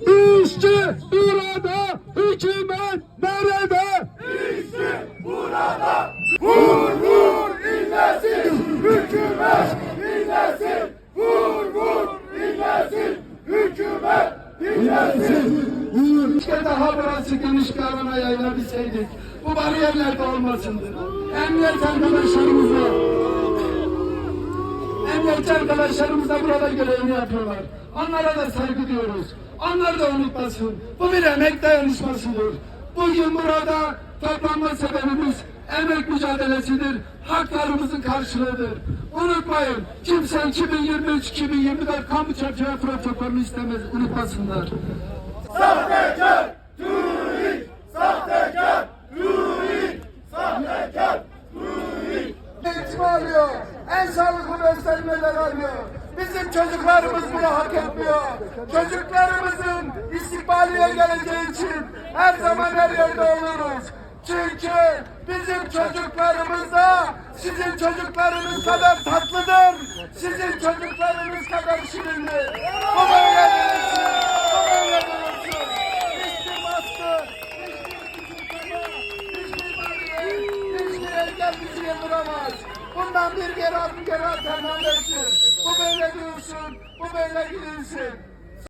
İşçi burada, hükümet nerede? Vur vur inlesin hükümet inlesin vur vur inlesin hükümet inlesin Keşke daha burası geniş bir alana yayılabilseydik. Bu bariyerler de olmasındır. Emniyet arkadaşlarımızla Emniyetçi arkadaşlarımız da burada görevini yapıyorlar. Onlara da saygı duyuyoruz. Onları da unutmasın. Bu bir emek dayanışmasıdır. Bugün burada toplanma sebebimiz emek mücadelesidir. Haklarımızın karşılığıdır. Unutmayın kimse 2023-2024 kamu çerçeve protokolünü istemez. Unutmasınlar. Sahtekar Nuri Sahtekar Nuri Sahtekar Nuri Eğitim alıyor. En sağlıklı beslenmeler alıyor. Bizim çocuklarımız bunu hak etmiyor. Çocuklarımızın istikbaliye geleceği için her zaman her yerde oluruz. Çünkü bizim çocuklarımız da sizin çocuklarınız kadar tatlıdır. Sizin çocuklarınız kadar şirindir. Bu böyle dursun. Bu böyle dursun. Hiçbir baskı. Bundan bir geri adım geri atanlar Bu böyle dursun, bu böyle gidilsin.